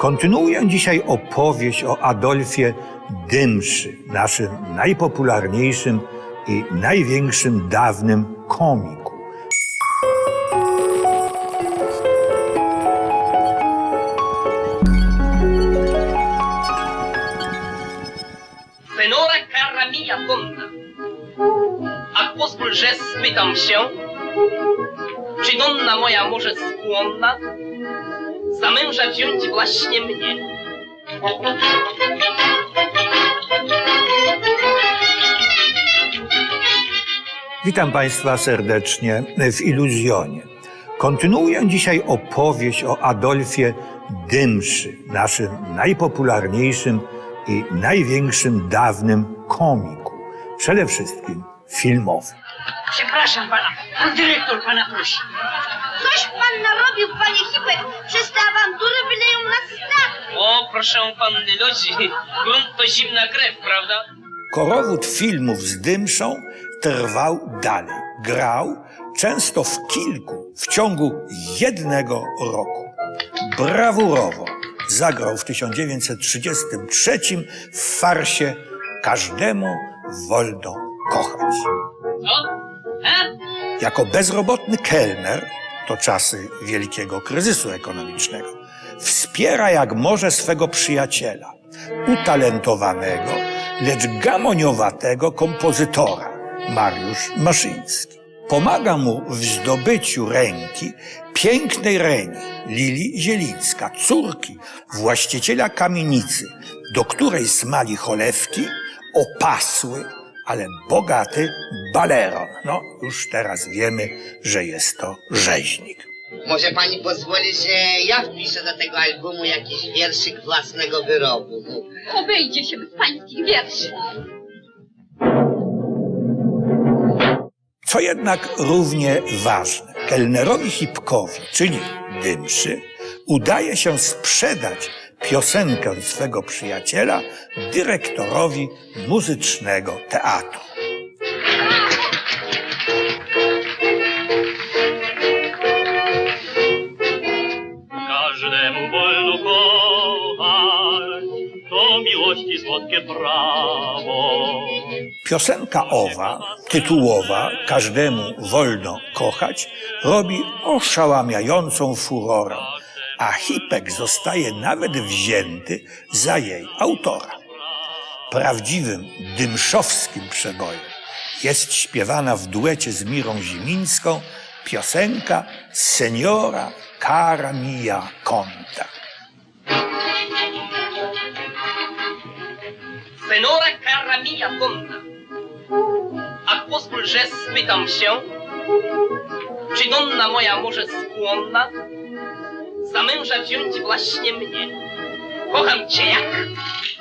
Kontynuuję dzisiaj opowieść o Adolfie Dymszy, naszym najpopularniejszym i największym dawnym komiku. Senora cara mia donna, a pozwól, że spytam się, czy donna moja może skłonna męża wziąć właśnie mnie? Witam Państwa serdecznie w Iluzjonie. Kontynuuję dzisiaj opowieść o Adolfie Dymszy, naszym najpopularniejszym i największym dawnym komiku, przede wszystkim filmowym. Przepraszam pana, pan dyrektor pana prosi. Coś pan narobił, panie Hipek, przez te proszę panny ludzi, grunt to zimna krew, prawda? Korowód filmów z Dymszą trwał dalej. Grał często w kilku w ciągu jednego roku. Brawurowo zagrał w 1933 w farsie Każdemu wolno kochać. Co? E? Jako bezrobotny kelner, to czasy wielkiego kryzysu ekonomicznego, wspiera jak może swego przyjaciela, utalentowanego, lecz gamoniowatego kompozytora, Mariusz Maszyński. Pomaga mu w zdobyciu ręki pięknej Reni, Lili Zielińska, córki właściciela kamienicy, do której smali cholewki opasły, ale bogaty baleron. No, już teraz wiemy, że jest to rzeźnik. Może pani pozwoli, że ja wpiszę do tego albumu jakiś wierszyk własnego wyrobu. Obejdzie się bez pańskich wierszy. Co jednak równie ważne, kelnerowi Hipkowi, czyli Dymszy, udaje się sprzedać piosenkę swego przyjaciela dyrektorowi muzycznego teatru. Wolno kochać, to miłości słodkie prawo. Piosenka owa, tytułowa Każdemu wolno kochać, robi oszałamiającą furorę, a Hipek zostaje nawet wzięty za jej autora. Prawdziwym dymszowskim przebojem jest śpiewana w duecie z Mirą Zimińską piosenka Seniora cara mia conta. Senora cara mia donna, a pozwól, że spytam się, czy donna moja może skłonna za męża wziąć właśnie mnie? Kocham cię jak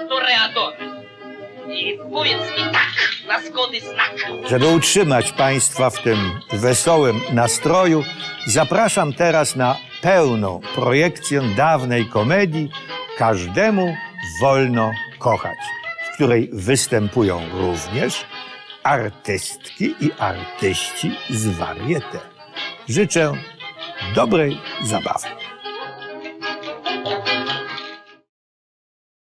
toreadora. I powiedz mi tak, na zgody znak. Żeby utrzymać Państwa w tym wesołym nastroju, zapraszam teraz na pełną projekcję dawnej komedii Każdemu wolno kochać, w której występują również artystki i artyści z varieté. Życzę dobrej zabawy.